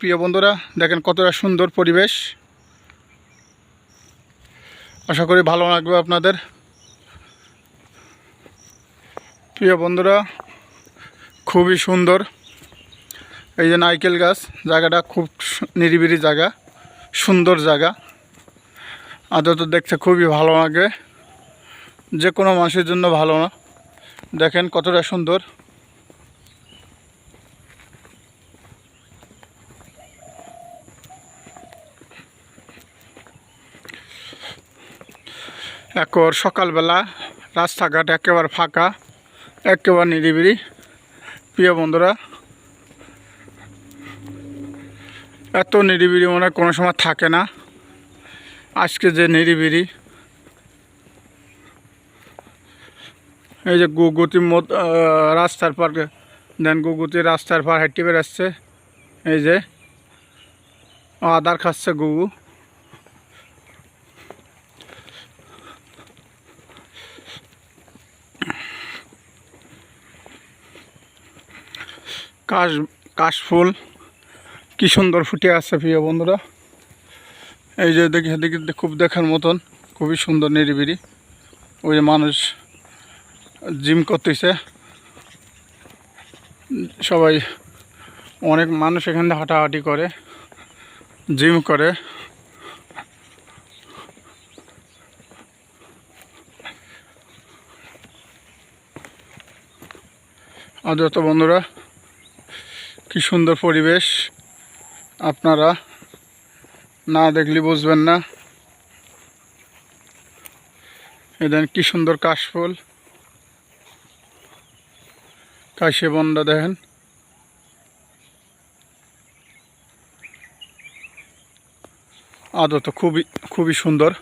প্রিয় বন্ধুরা, দেখেন কতটা সুন্দর পরিবেশ। আশা করি ভালো লাগবে আপনাদের। প্রিয় বন্ধুরা, খুবই সুন্দর। এই যে নাইকেল গাছ, জায়গাটা খুব নিরিবিলি জায়গা, সুন্দর জায়গা। আদত দেখতে খুবই ভালো লাগে। যে কোনো মানুষের জন্য ভালো না। দেখেন কতটা সুন্দর। একর সকালবেলা, রাস্তাঘাট একেবারে ফাঁকা, একেবারে নিরিবিলি। প্রিয় বন্ধুরা, এত নিরিবিলি মনে কোনো সময় থাকে না। আজকে যে নিরিবিলি, এই যে গুগুতি রাস্তার পার, দেন গুগুতি রাস্তার পার হাঁটতে বেড়াচ্ছে এই যে, আদার খাচ্ছে গুগু। কাশ, কাশফুল। কি সুন্দর ফুটে আছে প্রিয় বন্ধুরা। এই যে দেখি দেখি খুব দেখার মতন, খুবই সুন্দর নিরিবিলি। ওই যে মানুষ জিম করতেছে। সবাই অনেক মানুষ এখানে হাঁটাহাঁটি করে, জিম করে। আদত বন্ধুরা কি সুন্দর পরিবেশ। আপনারা না দেখলে বুঝবেন না। এদেন কি সুন্দর কাশফুল। কাশি বন্ডা দেখেন। আদত খুবই খুবই সুন্দর।